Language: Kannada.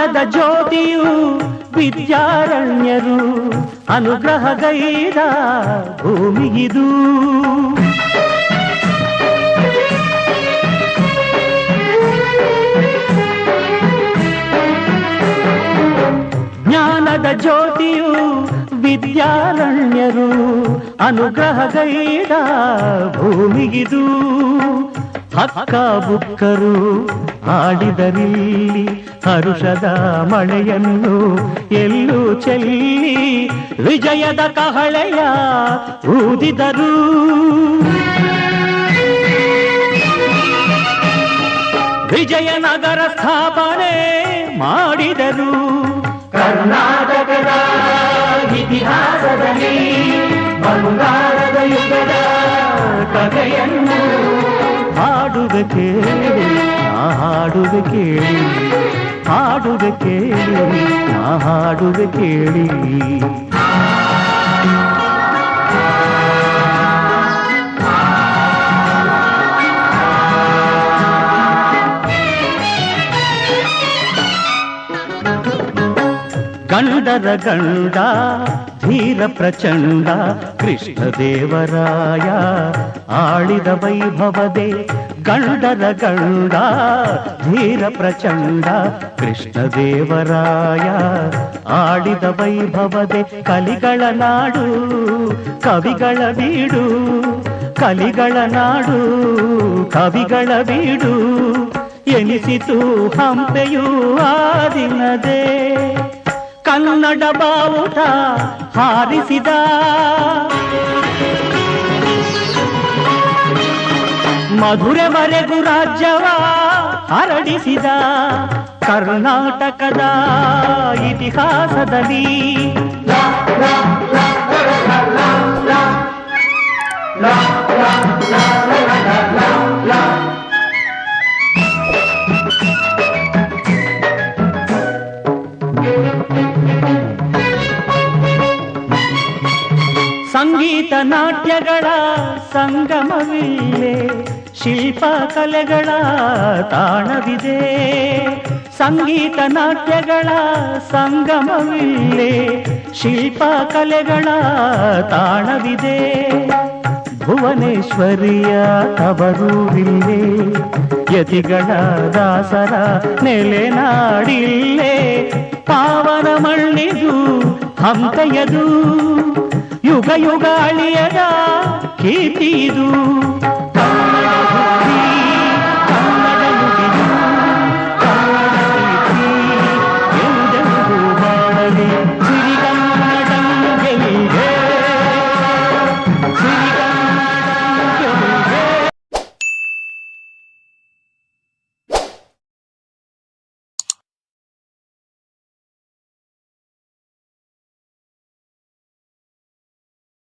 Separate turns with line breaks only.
ಜ್ಞಾನದ ಜ್ಯೋತಿಯು ವಿದ್ಯಾರಣ್ಯರು ಅನುಗ್ರಹಗೈದ ಭೂಮಿಗಿದು. ಜ್ಞಾನದ ಜ್ಯೋತಿಯು ವಿದ್ಯಾರಣ್ಯರು ಅನುಗ್ರಹಗೈದ ಭೂಮಿಗಿದು. ಹಕ್ಕ ಬುಕ್ಕರು ಆಡಿದರಿಲ್ಲಿ ಹರುಷದ ಮಳೆಯನ್ನು ಎಲ್ಲೂ ಚೆಲ್ಲಿ ವಿಜಯದ ಕಹಳೆಯ ಊದಿದರು. ವಿಜಯನಗರ ಸ್ಥಾಪನೆ ಮಾಡಿದರು. ಕರ್ನಾಟಕದ ಇತಿಹಾಸದಲ್ಲಿ ಬಂಗಾರದ ಯುಗದ ಕಥೆಯನ್ನು ಹಾಡುವೆ ಕೇಳಿ ನಾ ಹಾಡುವೆ ಕೇಳಿ ಹಾಡುವೆ ಕೇಳಿ ನಾ ಹಾಡುವೆ ಕೇಳಿ ಗಂಡರ ಗಂಡ ಧೀರ ಪ್ರಚಂಡ ಕೃಷ್ಣದೇವರಾಯ ಆಳಿದ ವೈಭವದೆ ಗಂಡರ ಗಂಡ ಧೀರ ಪ್ರಚಂಡ, ಕೃಷ್ಣದೇವರಾಯ. ಆಡಿದ ವೈಭವದೆ ಕಲಿಗಳ ನಾಡು, ಕವಿಗಳ ಬೀಡು, ಕಲಿಗಳ ನಾಡು, ಕವಿಗಳ ಬೀಡು. ಎನಿಸಿತು ಹಂಪೆಯೂ ಆದಿನದೇ ದಿನದೇ. ಕನ್ನಡ ಬಾವುಟ ಹಾರಿಸಿದ. ಮಧುರೆವರೆಗೂ ರಾಜ್ಯವ ಹರಡಿಸಿದ ಕರ್ನಾಟಕದ ಇತಿಹಾಸದಲ್ಲಿ ಸಂಗೀತ ನಾಟ್ಯಗಳ ಸಂಗಮವಿಲ್ಲೇ ಶಿಲ್ಪ ಕಲೆಗಳ ತಾಣವಿದೆ. ಸಂಗೀತ ನಾಟ್ಯಗಳ ಸಂಗಮವಿಲ್ಲೇ ಶಿಲ್ಪ ಕಲೆಗಳ ತಾಣವಿದೆ. ಭುವನೇಶ್ವರಿಯ ತವರೂರಿಲ್ಲೇ. ಯತಿಗಳ ದಾಸರ ನೆಲೆನಾಡಿಲ್ಲೇ ಪಾವನ ಮಣ್ಣಿದು ಹಂತೆಯದು. ಯುಗ ಯುಗಾಳಿಯದ ಕೀರ್ತಿಯಿದು.